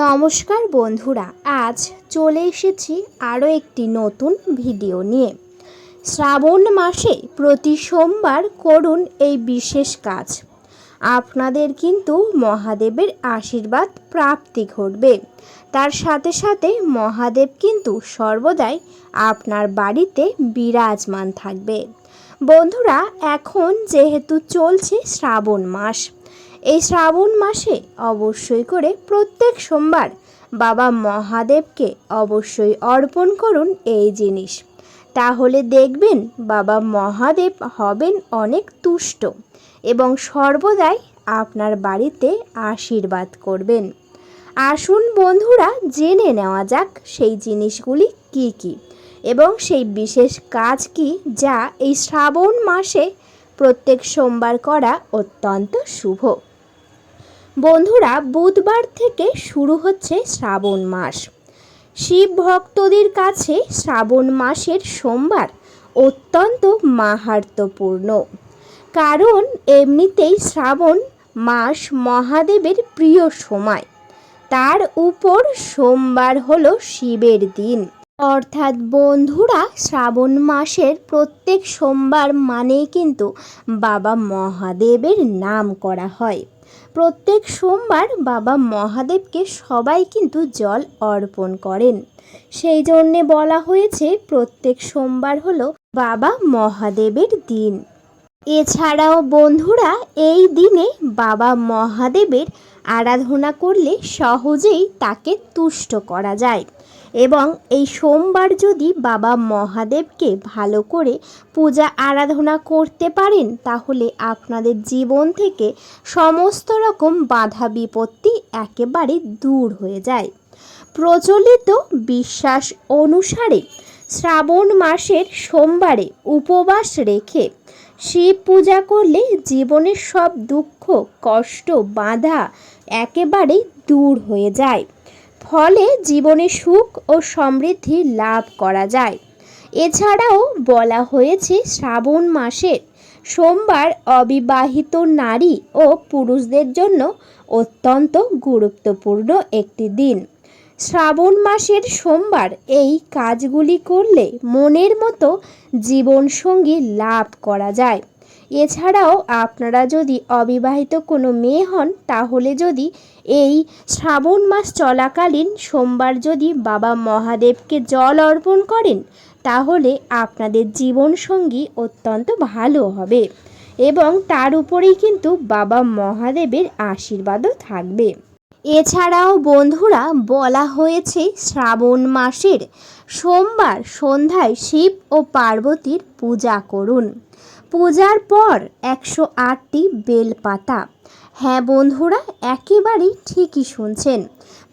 নমস্কার বন্ধুরা, আজ চলে এসেছি আরও একটি নতুন ভিডিও নিয়ে। শ্রাবণ মাসে প্রতি সোমবার করুন এই বিশেষ কাজ। আপনাদের কিন্তু মহাদেবের আশীর্বাদ প্রাপ্তি ঘটবে। তার সাথে সাথে মহাদেব কিন্তু সর্বদাই আপনার বাড়িতে বিরাজমান থাকবে। বন্ধুরা, এখন যেহেতু চলছে শ্রাবণ মাস এই শ্রাবণ মাসে অবশ্যই করে প্রত্যেক সোমবার বাবা মহাদেবকে অবশ্যই অর্পণ করুন এই জিনিস। তাহলে দেখবেন বাবা মহাদেব হবেন অনেক তুষ্ট এবং সর্বদাই আপনার বাড়িতে আশীর্বাদ করবেন। আসুন বন্ধুরা, জেনে নেওয়া যাক সেই জিনিসগুলি কি কি এবং সেই বিশেষ কাজ কি যা এই শ্রাবণ মাসে প্রত্যেক সোমবার করা অত্যন্ত শুভ। বন্ধুরা, বুধবার থেকে শুরু হচ্ছে শ্রাবণ মাস। শিব ভক্তদের কাছে শ্রাবণ মাসের সোমবার অত্যন্ত মাহাত্মপূর্ণ কারণ এমনিতেই শ্রাবণ মাস মহাদেবের প্রিয় সময়। তার উপর সোমবার হল শিবের দিন। অর্থাৎ বন্ধুরা, শ্রাবণ মাসের প্রত্যেক সোমবার মানেই কিন্তু বাবা মহাদেবের নাম করা হয়। প্রত্যেক সোমবার বাবা মহাদেবকে সবাই কিন্তু জল অর্পণ করেন। সেই জন্যে বলা হয়েছে, প্রত্যেক সোমবার হল বাবা মহাদেবের দিন। এছাড়াও বন্ধুরা, এই দিনে বাবা মহাদেবের আরাধনা করলে সহজেই তাকে তুষ্ট করা যায়। এবং এই সোমবার যদি বাবা মহাদেবকে ভালো করে পূজা আরাধনা করতে পারেন, তাহলে আপনাদের জীবন থেকে সমস্ত রকম বাধা বিপত্তি একেবারে দূর হয়ে যায়। প্রচলিত বিশ্বাস অনুসারে শ্রাবণ মাসের সোমবারে উপবাস রেখে শিব পূজা করলে জীবনের সব দুঃখ, কষ্ট, বাধা একেবারেই দূর হয়ে যায়। ফলে জীবনে সুখ ও সমৃদ্ধি লাভ করা যায়। এছাড়াও বলা হয়েছে, শ্রাবণ মাসের সোমবার অবিবাহিত নারী ও পুরুষদের জন্য অত্যন্ত গুরুত্বপূর্ণ একটি দিন। শ্রাবণ মাসের সোমবার এই কাজগুলি করলে মনের মতো জীবনসঙ্গী লাভ করা যায়। এছাড়াও আপনারা যদি অবিবাহিত কোনো মেয়ে হন, তাহলে যদি এই শ্রাবণ মাস চলাকালীন সোমবার যদি বাবা মহাদেবকে জল অর্পণ করেন, তাহলে আপনাদের জীবনসঙ্গী অত্যন্ত ভালো হবে এবং তার উপরেই কিন্তু বাবা মহাদেবের আশীর্বাদও থাকবে। এছাড়াও বন্ধুরা, বলা হয়েছে শ্রাবণ মাসের সোমবার সন্ধ্যায় শিব ও পার্বতীর পূজা করুন। পূজার পর একশো আটটি বেলপাতা। হ্যাঁ বন্ধুরা, একেবারেই ঠিকই শুনছেন।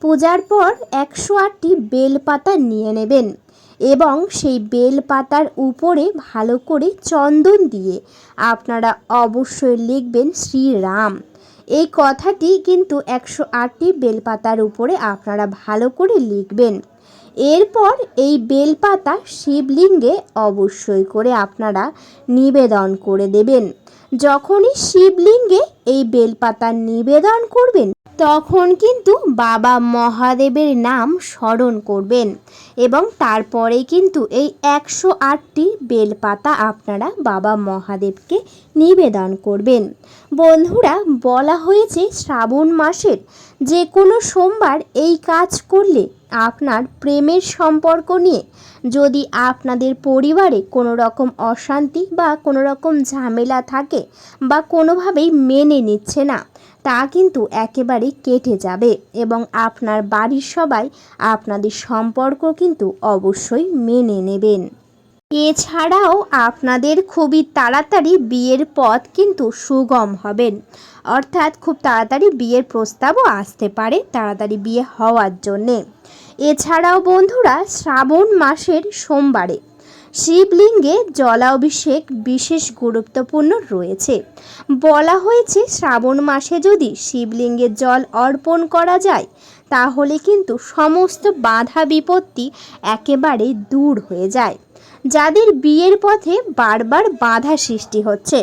পূজার পর একশো আটটি বেলপাতা নিয়ে নেবেন এবং সেই বেলপাতার উপরে ভালো করে চন্দন দিয়ে আপনারা অবশ্যই লিখবেন শ্রীরাম। এই কথাটি কিন্তু একশো আটটি বেলপাতার উপরে আপনারা ভালো করে লিখবেন। এরপর এই বেলপাতা শিবলিঙ্গে অবশ্যই করে আপনারা নিবেদন করে দেবেন। যখনই শিবলিঙ্গে এই বেলপাতা নিবেদন করবেন, তখন কিন্তু বাবা মহাদেবের নাম স্মরণ করবেন এবং তারপরে কিন্তু এই একশো আটটি বেলপাতা আপনারা বাবা মহাদেবকে নিবেদন করবেন। বন্ধুরা, বলা হয়েছে শ্রাবণ মাসের যে কোনো সোমবার এই কাজ করলে আপনার প্রেমের সম্পর্ক নিয়ে। যদি আপনাদের পরিবারে কোনো রকম অশান্তি বা কোনো রকম ঝামেলা থাকে বা কোনোভাবেই মেনে নিচ্ছে না, তা কিন্তু একেবারে কেটে যাবে এবং আপনার বাড়ির সবাই আপনাদের সম্পর্ক কিন্তু অবশ্যই মেনে নেবেন। এছাড়াও আপনাদের খুবই তাড়াতাড়ি বিয়ের পথ কিন্তু সুগম হবেন অর্থাৎ খুব তাড়াতাড়ি বিয়ের প্রস্তাবও আসতে পারে তাড়াতাড়ি বিয়ে হওয়ার জন্যে। এছাড়াও বন্ধুরা, শ্রাবণ মাসের সোমবারে শিবলিঙ্গে জলাভিষেক বিশেষ গুরুত্বপূর্ণ রয়েছে। বলা হয়েছে, শ্রাবণ মাসে যদি শিবলিঙ্গে জল অর্পণ করা যায়, তাহলে কিন্তু সমস্ত বাধা বিপত্তি একেবারে দূর হয়ে যায়। যাদের বিয়ের পথে বারবার বাধা সৃষ্টি হচ্ছে।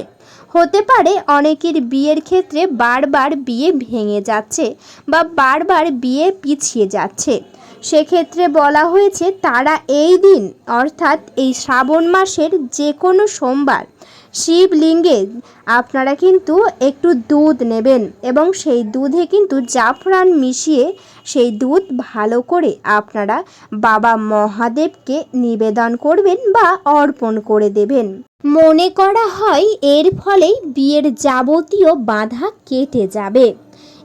হতে পারে অনেকের বিয়ের ক্ষেত্রে বারবার বিয়ে ভেঙে যাচ্ছে বা বারবার বিয়ে পিছিয়ে যাচ্ছে। সেক্ষেত্রে বলা হয়েছে তারা এই দিন, অর্থাৎ এই শ্রাবণ মাসের যে কোনো সোমবার শিবলিঙ্গে আপনারা কিন্তু একটু দুধ নেবেন এবং সেই দুধে কিন্তু জাফরান মিশিয়ে সেই দুধ ভালো করে আপনারা বাবা মহাদেবকে নিবেদন করবেন বা অর্পণ করে দেবেন। মনে করা হয় এর ফলেই বিয়ের যাবতীয় বাধা কেটে যাবে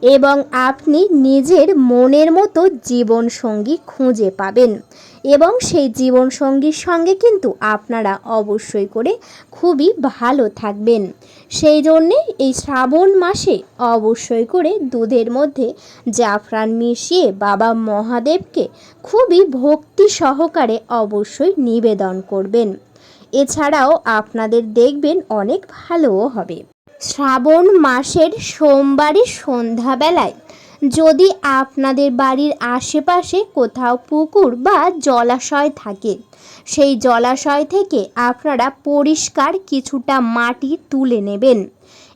এবং আপনি নিজের মনের মতো জীবনসঙ্গী খুঁজে পাবেন। এবং সেই জীবনসঙ্গীর সঙ্গে কিন্তু আপনারা অবশ্যই করে খুবই ভালো থাকবেন। সেই জন্যে এই শ্রাবণ মাসে অবশ্যই করে দুধের মধ্যে জাফরান মিশিয়ে বাবা মহাদেবকে খুবই ভক্তি সহকারে অবশ্যই নিবেদন করবেন। এছাড়াও আপনাদের দেখবেন অনেক ভালোও হবে। শ্রাবণ মাসের সোমবারের সন্ধ্যাবেলায় যদি আপনাদের বাড়ির আশেপাশে কোথাও পুকুর বা জলাশয় থাকে, সেই জলাশয় থেকে আপনারা পরিষ্কার কিছুটা মাটি তুলে নেবেন।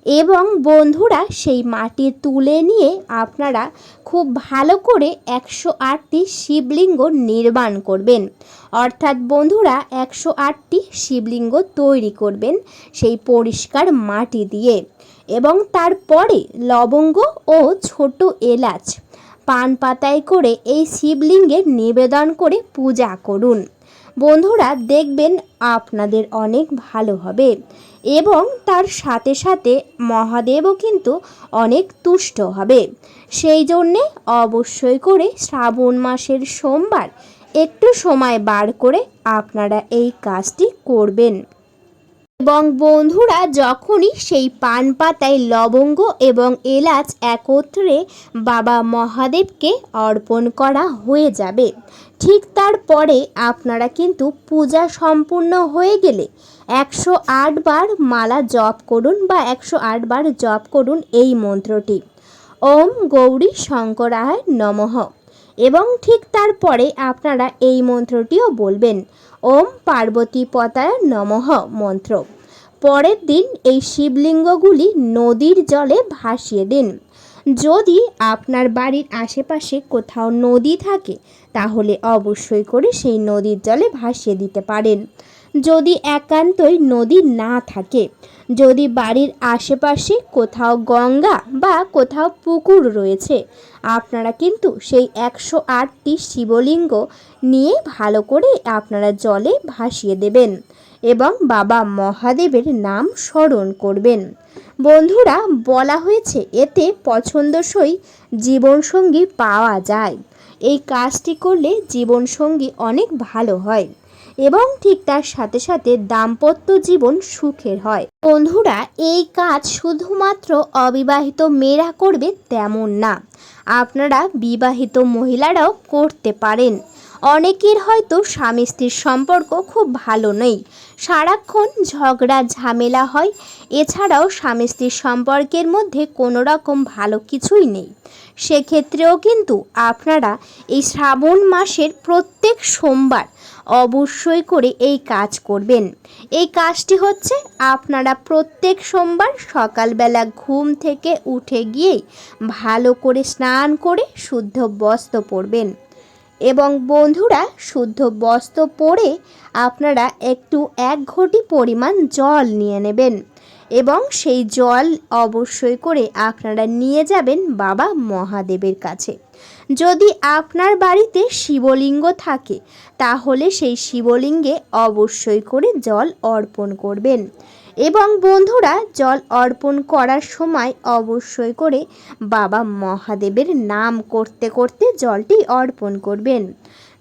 এবং বন্ধুরা সেই মাটি তুলে নিয়ে আপনারা খুব ভালো করে একশো আটটি শিবলিঙ্গ নির্মাণ করবেন। অর্থাৎ বন্ধুরা, একশো আটটি শিবলিঙ্গ তৈরি করবেন সেই পরিষ্কার মাটি দিয়ে। এবং তারপরে লবঙ্গ ও ছোট এলাচ পান পাতায় করে এই শিবলিঙ্গের নিবেদন করে পূজা করুন। বন্ধুরা দেখবেন আপনাদের অনেক ভালো হবে। এবং তার সাথে সাথে মহাদেবও কিন্তু অনেক তুষ্ট হবে। সেই জন্যে অবশ্যই করে শ্রাবণ মাসের সোমবার একটু সময় বার করে আপনারা এই কাজটি করবেন। এবং বন্ধুরা যখনই সেই পান পাতায় লবঙ্গ এবং এলাচ একত্রে বাবা মহাদেবকে অর্পণ করা হয়ে যাবে ঠিক তারপরে আপনারা কিন্তু পূজা সম্পূর্ণ হয়ে গেলে একশো বার মালা জপ করুন বা একশো বার জপ করুন এই মন্ত্রটি। ওম গৌরী শঙ্করায় নমঃ। এবং ঠিক তারপরে আপনারা এই মন্ত্রটিও বলবেন, ওম পার্বতী পতায় নমঃ মন্ত্র। পরের দিন এই শিবলিঙ্গগুলি নদীর জলে ভাসিয়ে দিন। যদি আপনার বাড়ির আশেপাশে কোথাও নদী থাকে তাহলে অবশ্যই করে সেই নদীর জলে ভাসিয়ে দিতে পারেন। যদি একান্তই নদী না থাকে, যদি বাড়ির আশেপাশে কোথাও গঙ্গা বা কোথাও পুকুর রয়েছে, আপনারা কিন্তু সেই একশো আটটি শিবলিঙ্গ নিয়ে ভালো করে আপনারা জলে ভাসিয়ে দেবেন এবং বাবা মহাদেবের নাম স্মরণ করবেন। বন্ধুরা, বলা হয়েছে এতে পছন্দসই জীবনসঙ্গী পাওয়া যায়। এই কাজটি করলে জীবনসঙ্গী অনেক ভালো হয় এবং ঠিক তার সাথে সাথে দাম্পত্য জীবন সুখের হয়। বন্ধুরা, এই কাজ শুধুমাত্র অবিবাহিত মেয়েরা করবে তেমন না। আপনারা বিবাহিত মহিলারাও করতে পারেন। অনেকের হয়তো স্বামী স্ত্রীর সম্পর্ক খুব ভালো নেই। সারাক্ষণ ঝগড়া, ঝামেলা হয়। এছাড়াও স্বামী স্ত্রীর সম্পর্কের মধ্যে কোনো রকম ভালো কিছুই নেই। সেক্ষেত্রেও কিন্তু আপনারা এই শ্রাবণ মাসের প্রত্যেক সোমবার অবশ্যই করে এই কাজ করবেন। এই কাজটি হচ্ছে আপনারা প্রত্যেক সোমবার সকালবেলা ঘুম থেকে উঠে গিয়েই ভালো করে স্নান করে শুদ্ধ বস্ত্র পরবেন। এবং বন্ধুরা, শুদ্ধ বস্ত্র পরে আপনারা একটু এক ঘটি পরিমাণ জল নিয়ে নেবেন এবং সেই জল অবশ্যই করে আপনারা নিয়ে যাবেন বাবা মহাদেবের কাছে। যদি আপনার বাড়িতে শিবলিঙ্গ থাকে, তাহলে সেই শিবলিঙ্গে অবশ্যই করে জল অর্পণ করবেন। এবং বন্ধুরা, জল অর্পণ করার সময় অবশ্যই করে বাবা মহাদেবের নাম করতে করতে জলটি অর্পণ করবেন।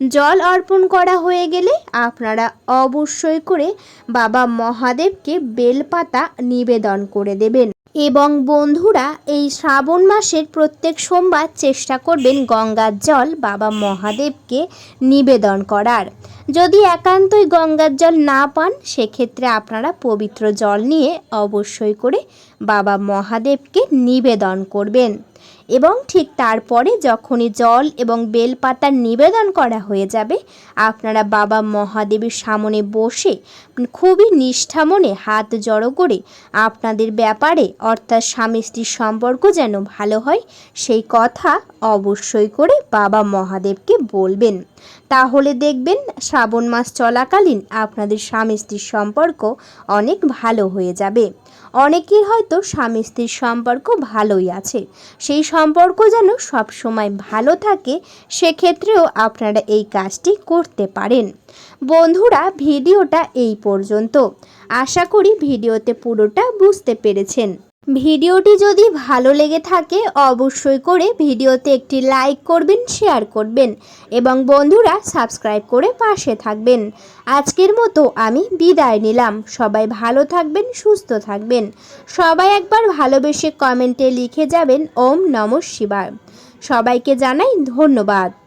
জল অর্পণ করা হয়ে গেলে আপনারা অবশ্যই করে বাবা মহাদেবকে বেলপাতা নিবেদন করে দেবেন। এবং বন্ধুরা, এই শ্রাবণ মাসের প্রত্যেক সোমবার চেষ্টা করবেন গঙ্গার জল বাবা মহাদেবকে নিবেদন করার। যদি একান্তই গঙ্গার জল না পান, সেক্ষেত্রে আপনারা পবিত্র জল নিয়ে অবশ্যই করে বাবা মহাদেবকে নিবেদন করবেন। এবং ঠিক তারপরে যখনই জল এবং বেলপাতার নিবেদন করা হয়ে যাবে, আপনারা বাবা মহাদেবের সামনে বসে খুবই নিষ্ঠা মনে হাত জড়ো করে আপনাদের ব্যাপারে, অর্থাৎ স্বামী স্ত্রীর সম্পর্ক যেন ভালো হয়, সেই কথা অবশ্যই করে বাবা মহাদেবকে বলবেন। তাহলে দেখবেন শ্রাবণ মাস চলাকালীন আপনাদের স্বামী স্ত্রীর সম্পর্ক অনেক ভালো হয়ে যাবে। অনেকের হয়তো স্বামী স্ত্রীর সম্পর্ক ভালোই আছে। সেই সম্পর্ক যেন সব সময় ভালো থাকে, সেক্ষেত্রেও আপনারা এই কাজটি করতে পারেন। বন্ধুরা, ভিডিওটা এই পর্যন্ত। আশা করি ভিডিওতে পুরোটা বুঝতে পেরেছেন। ভিডিওটি যদি ভালো লেগে থাকে, অবশ্যই করে ভিডিওতে একটি লাইক করবেন, শেয়ার করবেন এবং বন্ধুরা সাবস্ক্রাইব করে পাশে থাকবেন। আজকের মতো আমি বিদায় নিলাম। সবাই ভালো থাকবেন, সুস্থ থাকবেন। সবাই একবার ভালোবেসে কমেন্টে লিখে যাবেন, ওম নমঃ শিবায়। সবাইকে জানাই ধন্যবাদ।